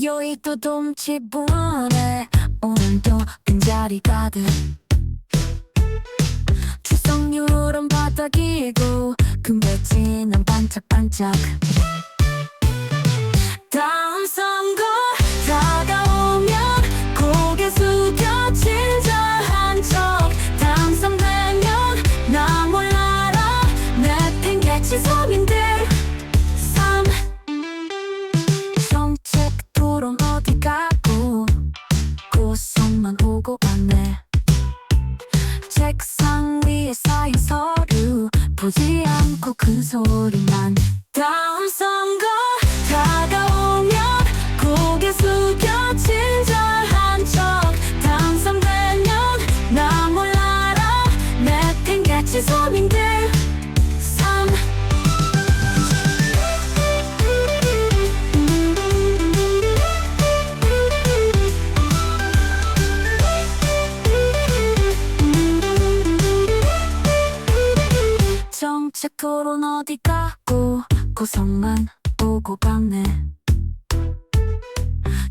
여의도 dom치분에 오늘도 빈자리 가득. 추석률은 바닥이고 금배지는 반짝반짝. 다음 선거 다가오면 고개 숙여 친절한 척. 당선되면 나 몰라라. 내팽개친 서민들 고성만 오고 갔네. 책상 위에 쌓인 서류 보지 않고 큰 소리만 다음 선거 다가오면 고개 숙여 친절한 척 당선되면 나 몰라라. 내팽개친 서민들 정책 토론 어디 가고 고성만 오고 갔네.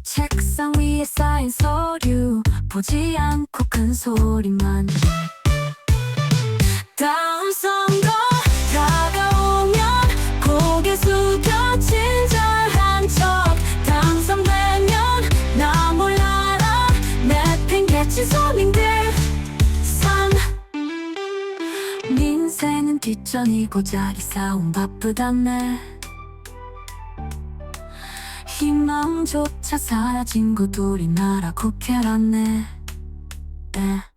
책상 위에 쌓인 서류 보지 않고 큰 소리만. 다음 선거 다가오면 고개 숙여 친절한 척 당선되면 나 몰라라. 내팽개친 서민들 뒷전이고 자기 싸움 바쁘다네 희망조차 사라진 곳 우리나라 국회라네 에.